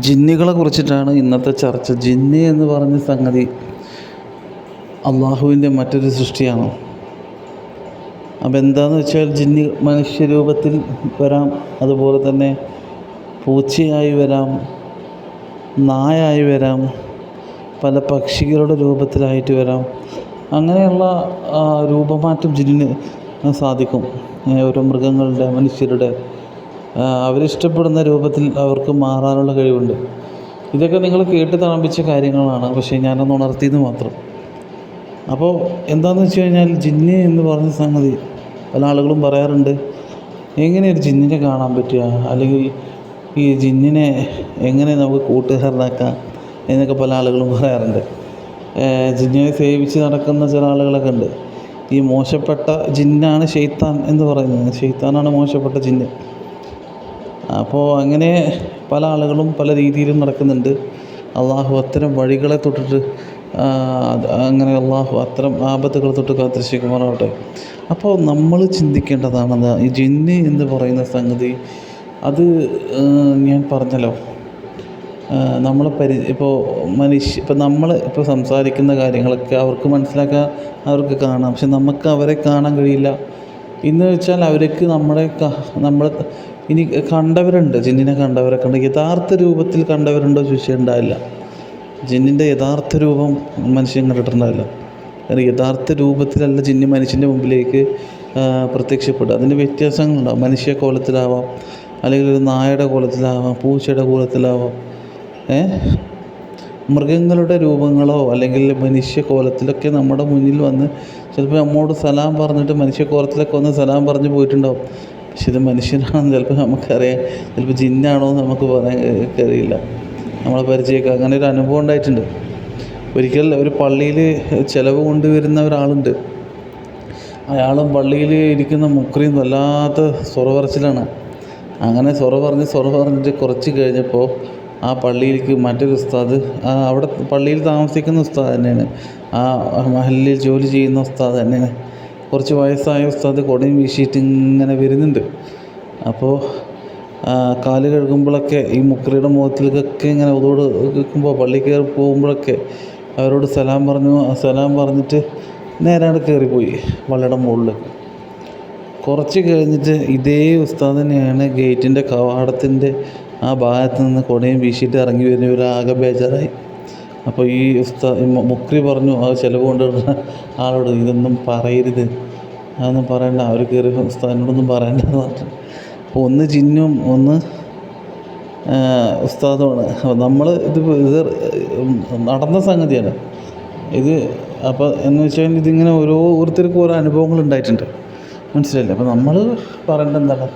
ജിന്നുകളെ കുറിച്ചിട്ടാണ് ഇന്നത്തെ ചർച്ച. ജിന്ന് എന്ന് പറഞ്ഞ സംഗതി അള്ളാഹുവിന്റെ മറ്റൊരു സൃഷ്ടിയാണ്. അപ്പം എന്താണെന്ന് വെച്ചാൽ ജിന്നി മനുഷ്യരൂപത്തിൽ വരാം അതുപോലെ തന്നെ പൂച്ചയായി വരാം നായായി വരാം പല പക്ഷികളുടെ രൂപത്തിലായിട്ട് വരാം. അങ്ങനെയുള്ള രൂപമാറ്റം ജിന്നിന് സാധിക്കും. ഓരോ മൃഗങ്ങളുടെ മനുഷ്യരുടെ അവരിഷ്ടപ്പെടുന്ന രൂപത്തിൽ അവർക്ക് മാറാനുള്ള കഴിവുണ്ട്. ഇതൊക്കെ നിങ്ങൾ കേട്ട് തളമ്പിച്ച കാര്യങ്ങളാണ്. പക്ഷേ ഞാനൊന്ന് ഉണർത്തിയെന്ന് മാത്രം. അപ്പോൾ എന്താണെന്ന് വെച്ച് കഴിഞ്ഞാൽ ജിന്ന് എന്ന് പറഞ്ഞ സംഗതി പല ആളുകളും പറയാറുണ്ട്. എങ്ങനെ ഒരു ജിന്നിനെ കാണാൻ പറ്റുക? അല്ലെങ്കിൽ ഈ ജിന്നിനെ എങ്ങനെ നമുക്ക് കൂട്ടുകാരനാക്കാം എന്നൊക്കെ പല ആളുകളും പറയാറുണ്ട്. ജിന്നിനെ സേവിച്ച് നടക്കുന്ന ചില ആളുകളൊക്കെ ഉണ്ട്. ഈ മോശപ്പെട്ട ജിന്നാണ് ഷെയ്ത്താൻ എന്ന് പറയുന്നത്. ഷെയ്ത്താനാണ് മോശപ്പെട്ട ജിന്ന്. അപ്പോൾ അങ്ങനെ പല ആളുകളും പല രീതിയിലും നടക്കുന്നുണ്ട്. അള്ളാഹു അത്തരം വഴികളെ തൊട്ടിട്ട് അങ്ങനെ അള്ളാഹു അത്തരം ആപത്തുകളെ തൊട്ട് കാത്തിരക്ഷിക്കുമാറാവട്ടെ. അപ്പോൾ നമ്മൾ ചിന്തിക്കേണ്ടതാണ് ഈ ജിന്ന് എന്ന് പറയുന്ന സംഗതി അത് ഞാൻ പറഞ്ഞല്ലോ. നമ്മൾ പരി ഇപ്പോൾ മനുഷ്യ ഇപ്പോൾ നമ്മൾ ഇപ്പോൾ സംസാരിക്കുന്ന കാര്യങ്ങളൊക്കെ അവർക്ക് മനസ്സിലാക്കാൻ അവർക്ക് കാണാം. പക്ഷെ നമുക്ക് അവരെ കാണാൻ കഴിയില്ല. എന്ന് വെച്ചാൽ അവർക്ക് നമ്മുടെ നമ്മൾ ഇനി കണ്ടവരുണ്ട് ജിന്നിനെ കണ്ടവരൊക്കെ ഉണ്ട്. യഥാർത്ഥ രൂപത്തിൽ കണ്ടവരുണ്ടോ ചോദിച്ചാൽ ഉണ്ടാവില്ല. ജിന്നിന്റെ യഥാർത്ഥ രൂപം മനുഷ്യൻ കണ്ടിട്ടുണ്ടാവില്ല. കാരണം യഥാർത്ഥ രൂപത്തിലല്ല ജിന്നി മനുഷ്യന്റെ മുമ്പിലേക്ക് പ്രത്യക്ഷപ്പെടുക. അതിന് വ്യത്യാസങ്ങളുണ്ടാവും. മനുഷ്യ കോലത്തിലാവാം അല്ലെങ്കിൽ ഒരു നായയുടെ കോലത്തിലാവാം പൂച്ചയുടെ കോലത്തിലാവാം ഏ? മൃഗങ്ങളുടെ രൂപങ്ങളോ അല്ലെങ്കിൽ മനുഷ്യ കോലത്തിലൊക്കെ നമ്മുടെ മുന്നിൽ വന്ന് ചിലപ്പോൾ നമ്മോട് സലാം പറഞ്ഞിട്ട് മനുഷ്യ കോലത്തിലൊക്കെ വന്ന് സലാം പറഞ്ഞ് പോയിട്ടുണ്ടാവും. പക്ഷെ ഇത് മനുഷ്യനാണെന്ന് ചിലപ്പോൾ നമുക്കറിയാം. ചിലപ്പോൾ ജിന്നാണോ എന്ന് നമുക്ക് പറയാൻ അറിയില്ല നമ്മളെ പരിചയമൊക്കെ അങ്ങനെ ഒരു അനുഭവം ഉണ്ടായിട്ടുണ്ട്. ഒരിക്കൽ ഒരു പള്ളിയിൽ ചിലവ് കൊണ്ടുവരുന്ന ഒരാളുണ്ട്. അയാളും പള്ളിയിൽ ഇരിക്കുന്ന മുക്രിയും വല്ലാത്ത സ്വറപറച്ചിലാണ് അങ്ങനെ സ്വറ പറഞ്ഞ് സ്വറ പറഞ്ഞിട്ട് കുറച്ച് കഴിഞ്ഞപ്പോൾ ആ പള്ളിയിലേക്ക് മറ്റൊരു ഉസ്താദ് അവിടെ പള്ളിയിൽ താമസിക്കുന്ന ഉസ്താദ് തന്നെയാണ്. ആ മഹലിൽ ജോലി ചെയ്യുന്ന ഉസ്താദ് തന്നെയാണ്. കുറച്ച് വയസ്സായ ഉസ്താദ് കൊടയും വീശിയിട്ട് ഇങ്ങനെ വരുന്നുണ്ട്. അപ്പോൾ കാൽ കഴുകുമ്പോഴൊക്കെ ഈ മുക്രിയുടെ മുഖത്തിലേക്കൊക്കെ ഇങ്ങനെ ഉതോട് നിൽക്കുമ്പോൾ പള്ളി കയറി പോകുമ്പോഴൊക്കെ അവരോട് സലാം പറഞ്ഞു. സലാം പറഞ്ഞിട്ട് നേരെ അവിടെ കയറിപ്പോയി പള്ളിയുടെ മുകളിൽ കുറച്ച് കഴിഞ്ഞിട്ട് ഇതേ ഉസ്താദ് തന്നെയാണ് ഗേറ്റിന്റെ കവാടത്തിന്റെ ആ ഭാഗത്ത് നിന്ന് കൊടയും വീശിയിട്ട് ഇറങ്ങി വരുന്നവരാകെ ബേജാറായി. അപ്പോൾ ഈ ഉസ്താ മുക്രി പറഞ്ഞു അത് ചിലവ് കൊണ്ടുവരുന്ന ആളോട് ഇതൊന്നും പറയരുത്. അതൊന്നും പറയണ്ട. അവർ കയറി ഉസ്താദിനോടൊന്നും പറയണ്ടെന്ന് പറഞ്ഞു. അപ്പോൾ ഒന്ന് ജിന്നും ഒന്ന് ഉസ്താദുമാണ്. അപ്പോൾ നമ്മൾ ഇത് ഇത് നടന്ന സംഗതിയാണ്. ഇത് അപ്പോൾ എന്ന് വെച്ചാൽ ഇതിങ്ങനെ ഓരോ ഓരോരുത്തർക്കും ഓരോ അനുഭവങ്ങൾ ഉണ്ടായിട്ടുണ്ട്. മനസ്സിലായില്ലേ? അപ്പോൾ നമ്മൾ പറയേണ്ടത് എന്താണ്?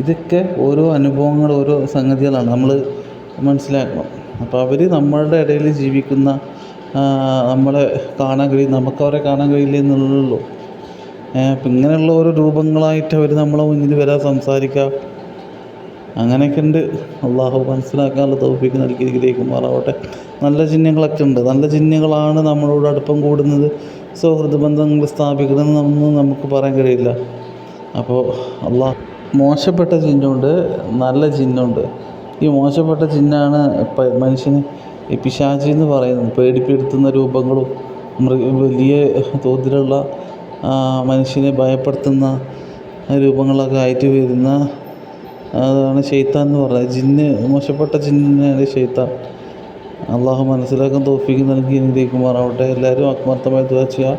ഇതൊക്കെ ഓരോ അനുഭവങ്ങൾ ഓരോ സംഗതികളാണ്. നമ്മൾ മനസ്സിലാക്കണം. അപ്പോൾ അവർ നമ്മളുടെ ഇടയിൽ ജീവിക്കുന്ന നമ്മളെ കാണാൻ കഴിയും നമുക്ക് അവരെ കാണാൻ കഴിയില്ല എന്നുള്ളൂ അപ്പം ഇങ്ങനെയുള്ള ഓരോ രൂപങ്ങളായിട്ട് അവർ നമ്മളെ മുന്നിൽ വരാൻ സംസാരിക്കുക അങ്ങനെയൊക്കെ ഉണ്ട്. അള്ളാഹു മനസ്സിലാക്കാനുള്ള തൗഫീക്ക് നൽകി ഗ്രഹിക്കുമാറാവട്ടെ നല്ല ചിഹ്നങ്ങളൊക്കെ ഉണ്ട്. നല്ല ചിഹ്നങ്ങളാണ് നമ്മളോട് അടുപ്പം കൂടുന്നത്. സൗഹൃദ ബന്ധങ്ങൾ സ്ഥാപിക്കണമെന്നൊന്നും നമുക്ക് പറയാൻ കഴിയില്ല. അപ്പോൾ അള്ളാഹ് മോശപ്പെട്ട ചിഹ്നമുണ്ട് നല്ല ചിഹ്നമുണ്ട്. ഈ മോശപ്പെട്ട ചിഹ്നമാണ് മനുഷ്യന് ഈ പിശാചി എന്ന് പറയുന്നത്. പേടിപ്പെടുത്തുന്ന രൂപങ്ങളും വലിയ തോതിലുള്ള മനുഷ്യനെ ഭയപ്പെടുത്തുന്ന രൂപങ്ങളൊക്കെ ആയിട്ട് വരുന്ന അതാണ് ഷെയ്ത്താൻ എന്ന് പറയുന്നത്. ജിന്ന് മോശപ്പെട്ട ജിന്നാണ് ഷെയ്ത്താൻ അള്ളാഹു മനസ്സിലാക്കാൻ തോഫിക്ക് നൽകി അനുഗ്രഹിക്കുമാറാവട്ടെ. എല്ലാവരും ആത്മാർത്ഥമായി ചെയ്യുക.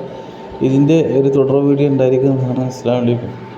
ഇതിന്റെ ഒരു തുടർ വീഡിയോ ഉണ്ടായിരിക്കും. അസ്സാം വലൈക്കും